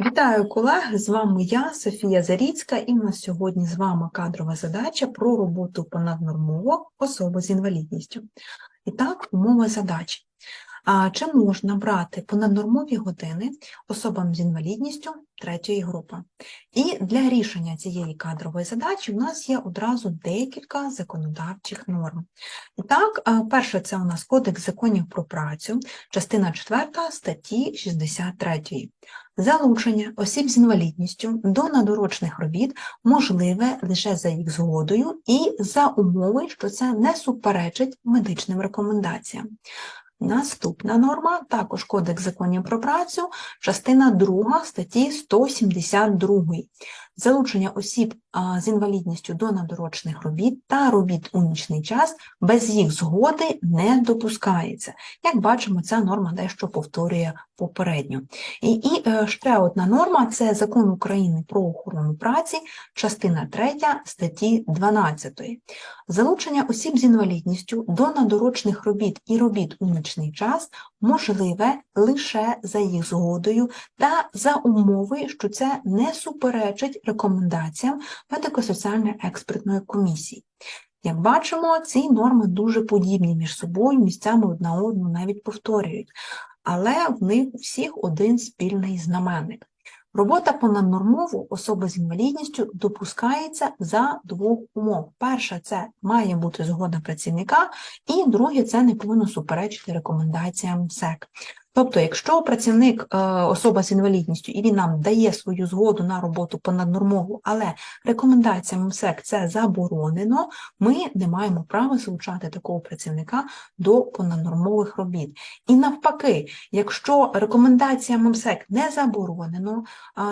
Вітаю колеги! З вами я, Софія Заріцька, і у нас сьогодні з вами кадрова задача про роботу понаднормово особи з інвалідністю. І так, умова задачі. Чи можна брати понаднормові години особам з інвалідністю третьої групи? І для рішення цієї кадрової задачі у нас є одразу декілька законодавчих норм. І так, перше, це у нас Кодекс законів про працю, частина 4 статті 63. Залучення осіб з інвалідністю до надурочних робіт можливе лише за їх згодою і за умови, що це не суперечить медичним рекомендаціям. Наступна норма, також Кодекс законів про працю, частина 2 статті 172. Залучення осіб з інвалідністю до надурочних робіт та робіт у нічний час без їх згоди не допускається. Як бачимо, ця норма дещо повторює попередню. І, і е, ще одна норма це Закон України про охорону праці, частина 3 статті 12. Залучення осіб з інвалідністю до надурочних робіт і робіт у нічний час можливе лише за їх згодою та за умови, що це не суперечить рекомендаціям медико-соціальної експертної комісії. Як бачимо, ці норми дуже подібні між собою, місцями одна одну навіть повторюють, але в них у всіх один спільний знаменник. Робота понаднормову особи з інвалідністю допускається за двох умов. Перша це має бути згода працівника, і друге це не повинно суперечити рекомендаціям СЕК. Тобто, якщо працівник е, особа з інвалідністю і він нам дає свою згоду на роботу понаднормову, але рекомендаціям МСЕК це заборонено, ми не маємо права залучати такого працівника до понаднормових робіт. І навпаки, якщо рекомендаціям МСЕК не заборонено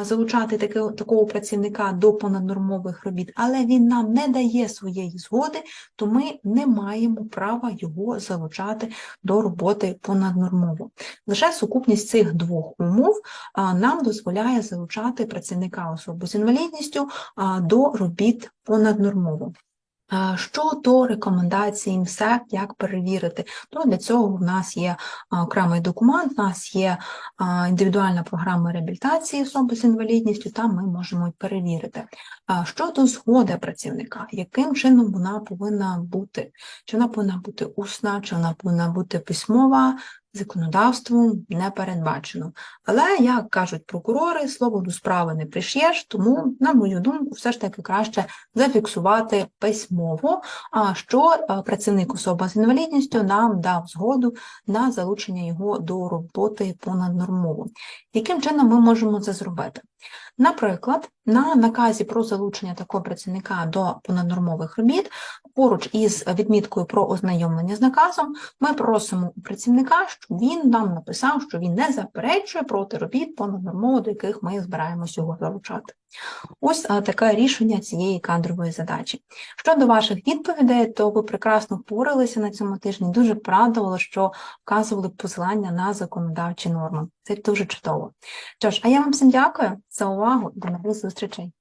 залучати такого працівника до понаднормових робіт, але він нам не дає своєї згоди, то ми не маємо права його залучати до роботи понаднормово. Лише сукупність цих двох умов нам дозволяє залучати працівника особи з інвалідністю до робіт понаднормово. Щодо рекомендацій МСЕК, як перевірити, то для цього в нас є окремий документ, у нас є індивідуальна програма реабілітації особи з інвалідністю, там ми можемо перевірити. Щодо згоди працівника, яким чином вона повинна бути? Чи вона повинна бути усна, чи вона повинна бути письмова, законодавством не передбачено. Але, як кажуть прокурори, слово до справи не приш'єш, тому, на мою думку, все ж таки краще зафіксувати письмово, що працівник особа з інвалідністю нам дав згоду на залучення його до роботи понаднормово. Яким чином ми можемо це зробити? Наприклад, на наказі про залучення такого працівника до понаднормових робіт, поруч із відміткою про ознайомлення з наказом, ми просимо у працівника, щоб він нам написав, що він не заперечує проти робіт понаднормово, до яких ми збираємось його залучати. Ось а, таке рішення цієї кадрової задачі. Щодо ваших відповідей, то ви прекрасно впоралися на цьому тижні, дуже порадувало, що вказували посилання на законодавчі норми. Це дуже чудово. Тож, а я вам всім дякую за увагу. До нових зустрічей.